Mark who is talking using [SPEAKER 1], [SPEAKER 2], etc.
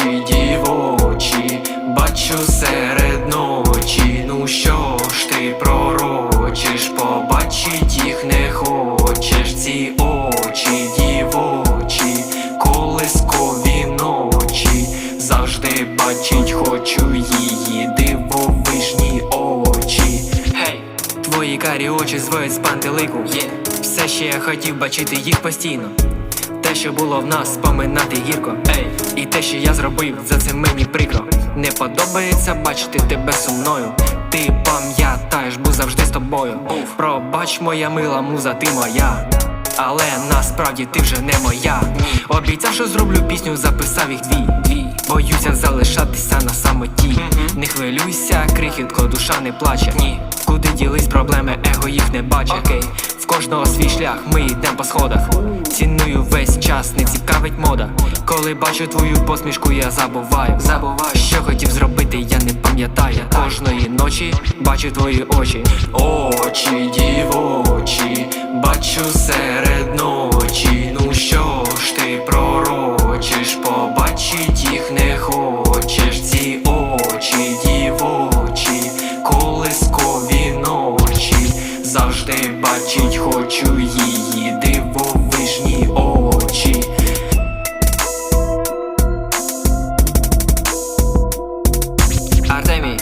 [SPEAKER 1] очі дівочі, бачу серед ночі. Ну що ж ти пророчиш, побачить їх не хочеш, ці очі дівочі, колискові ночі, завжди бачить, хочу її дивовижні очі. Гей, твої карі очі зводять з пантелику. Є, все ще я хотів бачити їх постійно. Те, що було в нас, споминати гірко. Ей, і те, що я зробив, за це мені прикро. Не подобається бачити тебе сумною. Ти пам'ятаєш, був завжди з тобою. Пробач, моя мила муза, ти моя. Але насправді ти вже не моя. Обіцяв, що зроблю пісню, записав їх дві. Дві. Боюся залишатися на самоті. Не хвилюйся, крихітко, душа не плаче. Ні. Куди ділись проблеми, его їх не бачить. Окей. Кожного свій шлях, ми йдемо по сходах. Ціную весь час, не цікавить мода. Коли бачу твою посмішку, я забуваю. Забуваю, що хотів зробити, я не пам'ятаю. Кожної ночі бачу твої очі. Очі, дівочі, бачу серед ночі. завжди бачить, хочу її дивовижні очі. Артемій